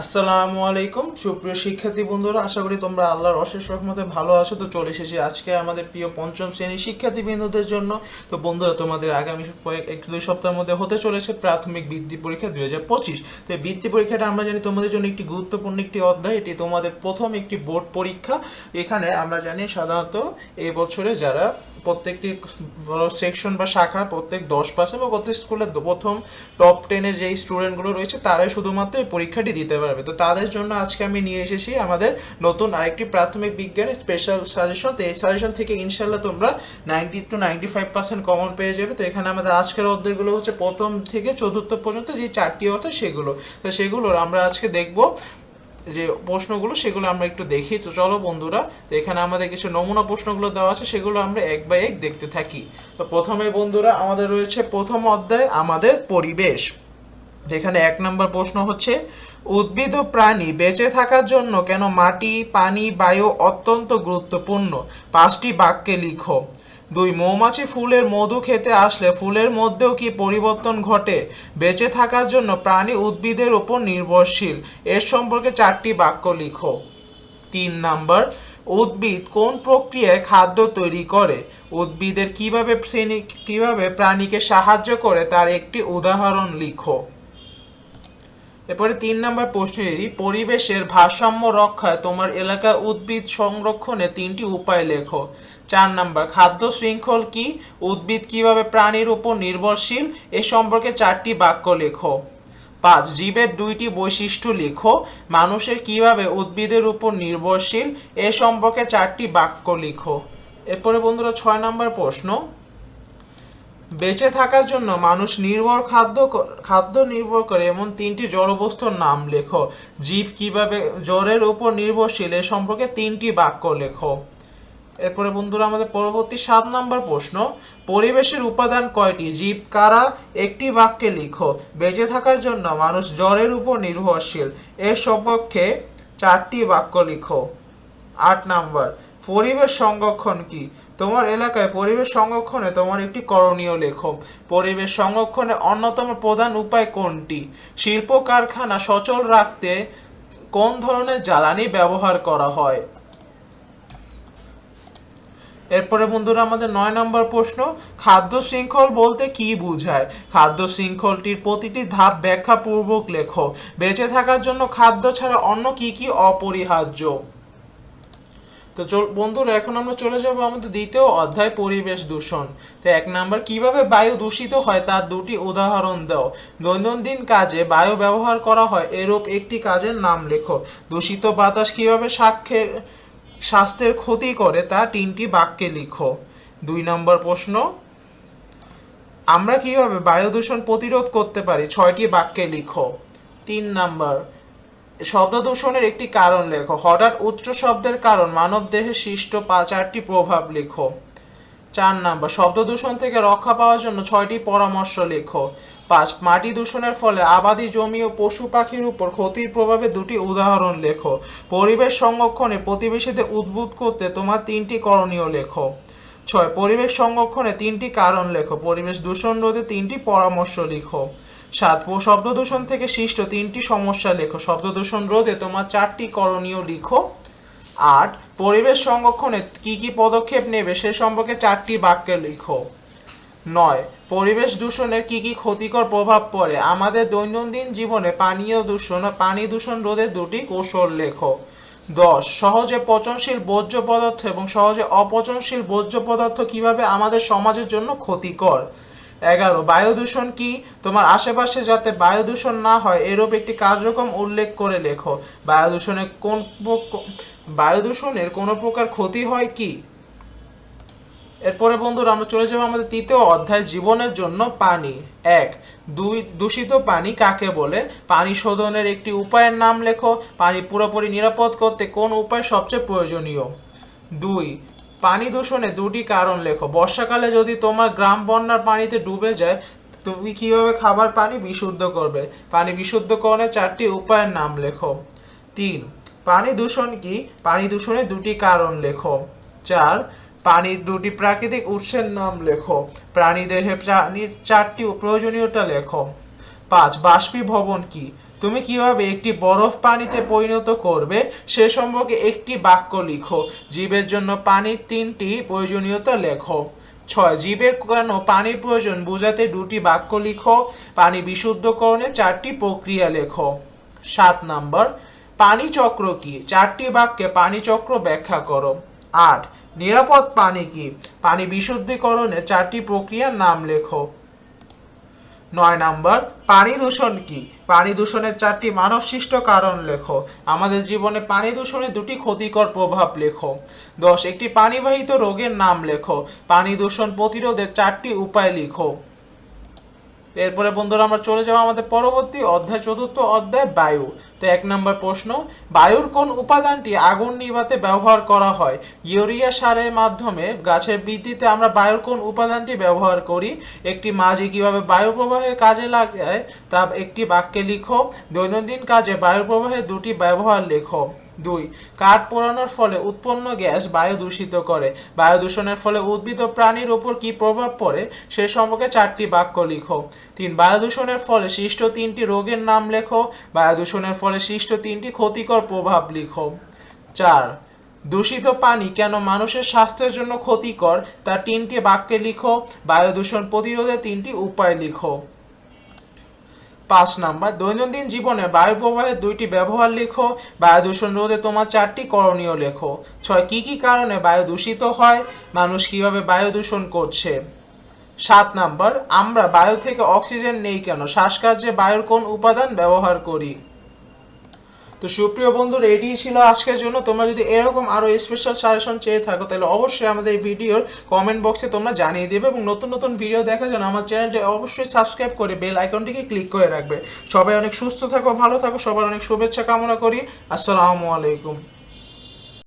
আসসালামু আলাইকুম। সুপ্রিয় শিক্ষার্থী বন্ধুরা, আশা করি তোমরা আল্লাহর অশেষ রহমতে ভালো আছো। তো চলে এসেছি আজকে আমাদের প্রিয় পঞ্চম শ্রেণির শিক্ষার্থী বিন্দুদের জন্য। তো বন্ধুরা, তোমাদের আগামী কয়েক, এক, দুই সপ্তাহের মধ্যে হতে চলেছে প্রাথমিক বৃত্তি পরীক্ষা দুই হাজার পঁচিশ। তো এই বৃত্তি পরীক্ষাটা আমরা জানি তোমাদের জন্য একটি গুরুত্বপূর্ণ একটি অধ্যায়। এটি তোমাদের প্রথম একটি বোর্ড পরীক্ষা। এখানে আমরা জানি সাধারণত এই বছরে যারা প্রত্যেকটি সেকশন বা শাখা প্রত্যেক দশ পার্সেন্ট বা প্রত্যেক স্কুলের প্রথম টপ টেনে যেই স্টুডেন্টগুলো রয়েছে, তারাই শুধুমাত্র এই পরীক্ষাটি দিতে পারবে। তো তাদের জন্য আজকে আমি নিয়ে এসেছি আমাদের নতুন আরেকটি প্রাথমিক বিজ্ঞানের স্পেশাল সাজেশন তো এই সাজেশন থেকে ইনশাল্লাহ তোমরা ninety two ninety five percent common পেয়ে যাবে। তো এখানে আমাদের আজকের অধ্যায়গুলো হচ্ছে প্রথম থেকে চতুর্থ পর্যন্ত যে চারটি অর্থ সেগুলো। তো সেগুলোর আমরা আজকে দেখব যে প্রশ্নগুলো, সেগুলো আমরা একটু দেখি। তো চলো বন্ধুরা, তো এখানে আমাদের কিছু নমুনা প্রশ্নগুলো দেওয়া আছে, সেগুলো আমরা এক বাই এক দেখতে থাকি। তো প্রথমে বন্ধুরা, আমাদের রয়েছে প্রথম অধ্যায়, আমাদের পরিবেশ। যেখানে এক নম্বর প্রশ্ন হচ্ছে, উদ্ভিদ ও প্রাণী বেঁচে থাকার জন্য কেন মাটি, পানি, বায়ু অত্যন্ত গুরুত্বপূর্ণ? পাঁচটি বাক্যে লিখো। দুই মৌমাছি ফুলের মধু খেতে আসলে ফুলের মধ্যেও কি পরিবর্তন ঘটে? বেঁচে থাকার জন্য প্রাণী উদ্ভিদের উপর নির্ভরশীল। এর সম্পর্কে চারটি বাক্য লিখো। তিন নাম্বার, উদ্ভিদ কোন প্রক্রিয়ায় খাদ্য তৈরি করে? উদ্ভিদের কীভাবে শ্রেণি কীভাবে প্রাণীকে সাহায্য করে? তার একটি উদাহরণ লিখো। এরপরে তিন নম্বর প্রশ্নেরই পরিবেশের ভারসাম্য রক্ষায় তোমার এলাকা উদ্ভিদ সংরক্ষণে তিনটি উপায় লেখো। চার নাম্বার, খাদ্য শৃঙ্খল কি? উদ্ভিদ কীভাবে প্রাণীর উপর নির্ভরশীল? এ সম্পর্কে চারটি বাক্য লেখো। পাঁচ, জীবের দুইটি বৈশিষ্ট্য লেখো। মানুষের কীভাবে উদ্ভিদের উপর নির্ভরশীল? এ সম্পর্কে চারটি বাক্য লিখো। এরপরে বন্ধুরা, ছয় নম্বর প্রশ্ন বেঁচে থাকার জন্য মানুষ নির্ভর খাদ্য খাদ্য নির্ভর করে এমন তিনটি জড়বস্তুর নাম লেখো। জীব কীভাবে জ্বরের উপর নির্ভরশীল এ সম্পর্কে তিনটি বাক্য লেখো। এরপরে বন্ধুরা, আমাদের পরবর্তী সাত নম্বর প্রশ্ন, পরিবেশের উপাদান কয়টি? জীব কারা? একটি বাক্যে লিখো, বেঁচে থাকার জন্য মানুষ জ্বরের উপর নির্ভরশীল এর সপক্ষে চারটি বাক্য লিখো। আট নাম্বার, পরিবেশ সংরক্ষণ কি? তোমার এলাকায় পরিবেশ সংরক্ষণে তোমার একটি করণীয় লেখো পরিবেশ সংরক্ষণের অন্যতম প্রধান উপায় কোনটি? শিল্প কারখানা সচল রাখতে কোন ধরনের জ্বালানি ব্যবহার করা হয়? এরপরে বন্ধুরা, আমাদের নয় নম্বর প্রশ্ন, খাদ্য শৃঙ্খল বলতে কি বোঝায়? খাদ্য শৃঙ্খলটির প্রতিটি ধাপ ব্যাখ্যাপূর্বক লেখো। বেঁচে থাকার জন্য খাদ্য ছাড়া অন্য কি কি অপরিহার্য? তো বন্ধুরা, এখন আমরা চলে যাব আমাদের দ্বিতীয় অধ্যায়, পরিবেশ দূষণ। তো এক নাম্বার, কীভাবে বায়ু দূষিত হয় তার দুটি উদাহরণ দাও। দৈনন্দিন কাজে বায়ু ব্যবহার করা হয়, এরূপ একটি কাজের নাম লেখো। দূষিত বাতাস কীভাবে সাক্ষের স্বাস্থ্যের ক্ষতি করে তা তিনটি বাক্যে লিখো। দুই নম্বর প্রশ্ন, আমরা কীভাবে বায়ু দূষণ প্রতিরোধ করতে পারি? ছয়টি বাক্যে লিখো। তিন নাম্বার শব্দ দূষণের একটি কারণ লেখো। হঠাৎ উচ্চ শব্দের কারণ মানব দেহে সৃষ্ট চারটি প্রভাব লেখো। চার নাম্বার শব্দ দূষণ থেকে রক্ষা পাওয়ার জন্য ছয়টি পরামর্শ লেখো। পাঁচ, মাটি দূষণের ফলে আবাদি জমি ও পশু পাখির উপর ক্ষতির প্রভাবে দুটি উদাহরণ লেখো। পরিবেশ সংরক্ষণে প্রতিবেশীদের উদ্বুদ্ধ করতে তোমার তিনটি করণীয় লেখো। ছয়, পরিবেশ সংরক্ষণে তিনটি কারণ লেখো। পরিবেশ দূষণ রোধে তিনটি পরামর্শ লিখো। সাত শব্দ দূষণ থেকে সৃষ্ট তিনটি সমস্যা লেখো। শব্দ দূষণ রোধে তোমার চারটি করণীয় লিখো। আট, পরিবেশ সংরক্ষণে কি কি পদক্ষেপ নেবে সে সম্পর্কে চারটি বাক্যে লিখো। নয়, পরিবেশ দূষণের কি কি ক্ষতিকর প্রভাব পড়ে? আমাদের দৈনন্দিন জীবনে পানীয় দূষণ, পানি দূষণ রোধে দুটি কৌশল লেখো। দশ, সহজে পচনশীল বর্জ্য পদার্থ এবং সহজে অপচনশীল বর্জ্য পদার্থ কীভাবে আমাদের সমাজের জন্য ক্ষতিকর? এগারো বায়ু দূষণ কি? তোমার আশেপাশে যাতে বায়ু দূষণ না হয়, এরূপ একটি কার্যক্রম উল্লেখ করে লেখো। বায়ু দূষণের কোন বায়ু দূষণের কোনো প্রকার ক্ষতি হয় কি? এরপরে বন্ধুরা, আমরা চলে যাব আমাদের তৃতীয় অধ্যায়, জীবনের জন্য পানি। এক, দুই, দূষিত পানি কাকে বলে? পানি শোধনের একটি উপায়ের নাম লেখো। পানি পুরোপুরি নিরাপদ করতে কোন উপায় সবচেয়ে প্রয়োজনীয়? দুই পানি দূষণে দুটি কারণ লেখো। বর্ষাকালে যদি তোমার গ্রাম বন্যার পানিতে ডুবে যায়, তুমি কীভাবে খাবার পানি বিশুদ্ধ করবে? পানি বিশুদ্ধকরণের চারটি উপায়ের নাম লেখো। তিন, পানি দূষণ কি? পানি দূষণের দুটি কারণ লেখো। চার, পানির দুটি প্রাকৃতিক উৎসের নাম লেখো। প্রাণী দেহে প্রাণীর চারটি প্রয়োজনীয়তা লেখো। পাঁচ বাষ্পীভবন কি? তুমি কীভাবে একটি বরফ পানিতে পরিণত করবে? সে সম্পর্কে একটি বাক্য লিখো। জীবের জন্য পানির তিনটি প্রয়োজনীয়তা লেখো। ছয়, জীবের কেন পানির প্রয়োজন বোঝাতে দুটি বাক্য লিখো। পানি বিশুদ্ধকরণে চারটি প্রক্রিয়া লেখো। সাত নাম্বার, পানি চক্র কি? চারটি বাক্যে পানি চক্র ব্যাখ্যা করো। আট, নিরাপদ পানি কি? পানি বিশুদ্ধীকরণে চারটি প্রক্রিয়ার নাম লেখো। নয় নাম্বার, পানি দূষণ কি? পানি দূষণের চারটি মানবসৃষ্ট কারণ লেখো। আমাদের জীবনে পানি দূষণের দুটি ক্ষতিকর প্রভাব লেখো। দশ, একটি পানিবাহিত রোগের নাম লেখো। পানি দূষণ প্রতিরোধের চারটি উপায় লিখো। এরপরে বন্ধুরা আমরা চলে যাব আমাদের পরবর্তী অধ্যায়, চতুর্থ অধ্যায়, বায়ু। তো এক নম্বর প্রশ্ন, বায়ুর কোন উপাদানটি আগুন নিভাতে ব্যবহার করা হয়? ইউরিয়া সারের মাধ্যমে গাছের বৃদ্ধিতে আমরা বায়ুর কোন উপাদানটি ব্যবহার করি? একটি মাঝি কীভাবে বায়ু প্রবাহে কাজে লাগায়? তা একটি বাক্যে লিখো, দৈনন্দিন কাজে বায়ু প্রবাহের দুটি ব্যবহার লেখো। দুই, কাঠ পোড়ানোর ফলে উৎপন্ন গ্যাস বায়ু দূষিত করে। বায়ু দূষণের ফলে উদ্ভিদ ও প্রাণীর উপর কি প্রভাব পড়ে, সে সম্পর্কে চারটি বাক্য লিখো। তিন বায়ু দূষণের ফলে সৃষ্ট তিনটি রোগের নাম লেখো। বায়ু দূষণের ফলে সৃষ্ট তিনটি ক্ষতিকর প্রভাব লিখো। চার, দূষিত পানি কেন মানুষের স্বাস্থ্যের জন্য ক্ষতিকর, তা তিনটি বাক্যে লিখো। বায়ু দূষণ প্রতিরোধে তিনটি উপায় লিখো। পাঁচ নাম্বার, দৈনন্দিন জীবনে বায়ু প্রবাহের দুইটি ব্যবহার লেখো, বায়ু দূষণ রোধে তোমার চারটি করণীয় লেখো। ছয়, কি কি কারণে বায়ু দূষিত হয়? মানুষ কীভাবে বায়ু দূষণ করছে? সাত নাম্বার, আমরা বায়ু থেকে অক্সিজেন নেই কেন? শ্বাসকার্যে বায়ুর কোন উপাদান ব্যবহার করি? তো সুপ্রিয় বন্ধু এটি ছিল আজকের জন্য। তোমরা যদি এরকম আরও স্পেশাল সাজেশন চেয়ে থাকো, তাহলে অবশ্যই আমাদের ভিডিওর কমেন্ট বক্সে তোমরা জানিয়ে দেবে এবং নতুন নতুন ভিডিও দেখার জন্য আমার চ্যানেলটি অবশ্যই সাবস্ক্রাইব করে বেল আইকনটিকে ক্লিক করে রাখবে। সবাই অনেক সুস্থ থাকো, ভালো থাকো, সবার অনেক শুভেচ্ছা কামনা করি। আসসালামু আলাইকুম।